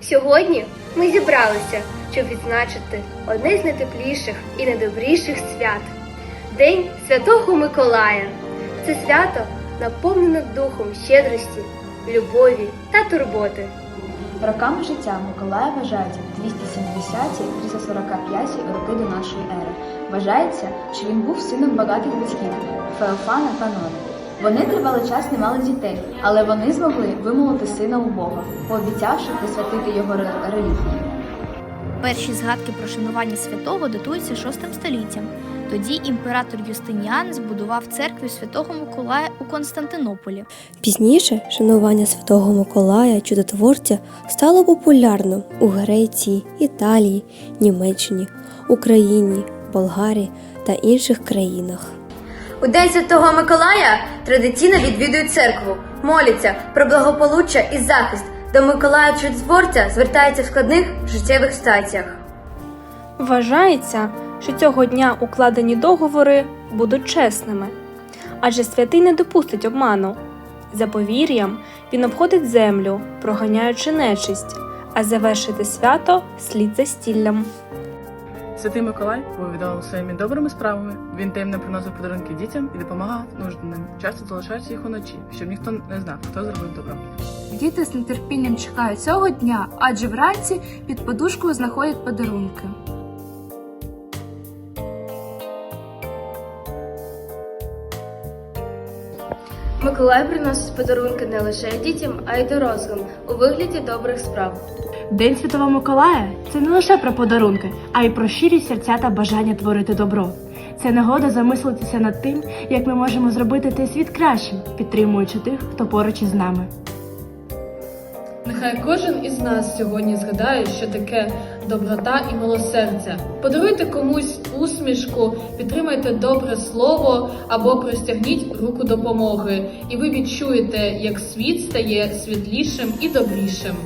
Сьогодні ми зібралися, щоб відзначити одне з найтепліших і найдобріших свят День Святого Миколая. Це свято наповнено духом щедрості, любові та турботи. Роками життя Миколая вважається 270-345 роки до нашої ери. Вважається, що він був сином багатих батьків Феофана та Нори. Вони тривалий час не мали дітей, але вони змогли вимолити сина у Бога, пообіцявши присвятити його релігії. Перші згадки про шанування святого датуються VI століттям. Тоді імператор Юстиніан збудував церкву святого Миколая у Константинополі. Пізніше шанування святого Миколая чудотворця стало популярним у Греції, Італії, Німеччині, Україні, Болгарії та інших країнах. У День Святого Миколая традиційно відвідують церкву, моляться про благополуччя і захист. До Миколая чудотворця звертаються в складних життєвих ситуаціях. Вважається, що цього дня укладені договори будуть чесними, адже святий не допустить обману. За повір'ям він обходить землю, проганяючи нечисть, а завершити свято слід застіллям. Святий Миколай був відомий своїми добрими справами. Він таємно приносив подарунки дітям і допомагав нужденним. Часто залишаючи їх уночі, щоб ніхто не знав, хто зробив добро. Діти з нетерпінням чекають цього дня, адже вранці під подушкою знаходять подарунки. Миколай приносить подарунки не лише дітям, а й дорослим у вигляді добрих справ. День Святого Миколая це не лише про подарунки, а й про щирі серця та бажання творити добро. Це нагода замислитися над тим, як ми можемо зробити цей світ кращим, підтримуючи тих, хто поруч із нами. Нехай кожен із нас сьогодні згадає, що таке доброта і милосердя. Подаруйте комусь усмішку, підтримайте добре слово або простягніть руку допомоги, і ви відчуєте, як світ стає світлішим і добрішим.